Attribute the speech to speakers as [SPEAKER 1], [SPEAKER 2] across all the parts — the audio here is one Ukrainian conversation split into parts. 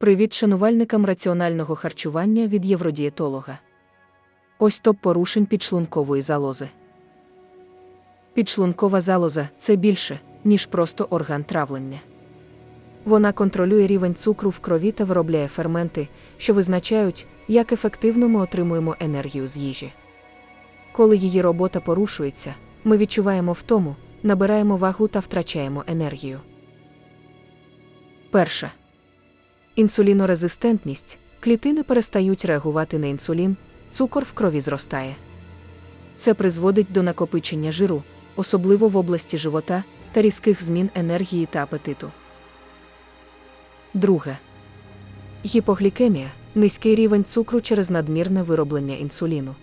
[SPEAKER 1] Привіт шанувальникам раціонального харчування від євродієтолога. Ось топ порушень підшлункової залози. Підшлункова залоза це більше, ніж просто орган травлення. Вона контролює рівень цукру в крові та виробляє ферменти, що визначають, як ефективно ми отримуємо енергію з їжі. Коли її робота порушується, ми відчуваємо втому, набираємо вагу та втрачаємо енергію. Перша. Інсулінорезистентність. Клітини перестають реагувати на інсулін, цукор в крові зростає. Це призводить до накопичення жиру, особливо в області живота та різких змін енергії та апетиту. Друге. Гіпоглікемія низький рівень цукру через надмірне вироблення інсуліну.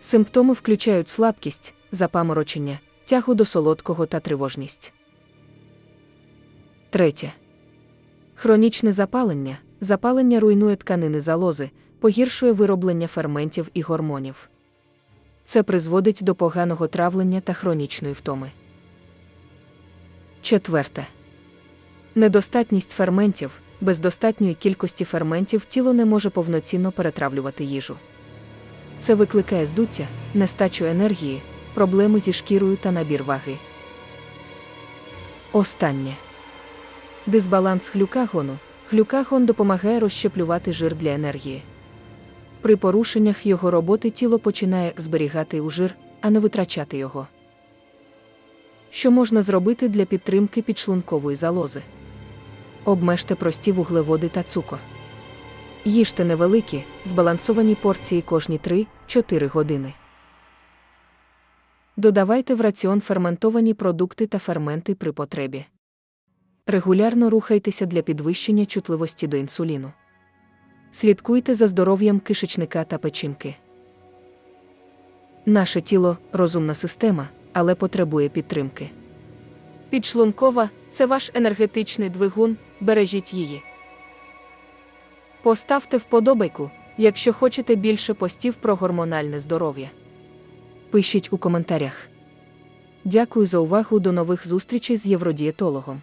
[SPEAKER 1] Симптоми включають слабкість, запаморочення, тягу до солодкого та тривожність. Третє. Хронічне запалення. Запалення руйнує тканини залози, погіршує вироблення ферментів і гормонів. Це призводить до поганого травлення та хронічної втоми. Четверте. Недостатність ферментів. Без достатньої кількості ферментів тіло не може повноцінно перетравлювати їжу. Це викликає здуття, нестачу енергії, проблеми зі шкірою та набір ваги. Останнє. Дисбаланс глюкагону. Глюкагон допомагає розщеплювати жир для енергії. При порушеннях його роботи тіло починає зберігати у жир, а не витрачати його. Що можна зробити для підтримки підшлункової залози? Обмежте прості вуглеводи та цукор. Їжте невеликі, збалансовані порції кожні 3-4 години. Додавайте в раціон ферментовані продукти та ферменти при потребі. Регулярно рухайтеся для підвищення чутливості до інсуліну. Слідкуйте за здоров'ям кишечника та печінки. Наше тіло розумна система, але потребує підтримки. Підшлункова це ваш енергетичний двигун, бережіть її. Поставте вподобайку, якщо хочете більше постів про гормональне здоров'я. Пишіть у коментарях. Дякую за увагу до нових зустрічей з євродієтологом.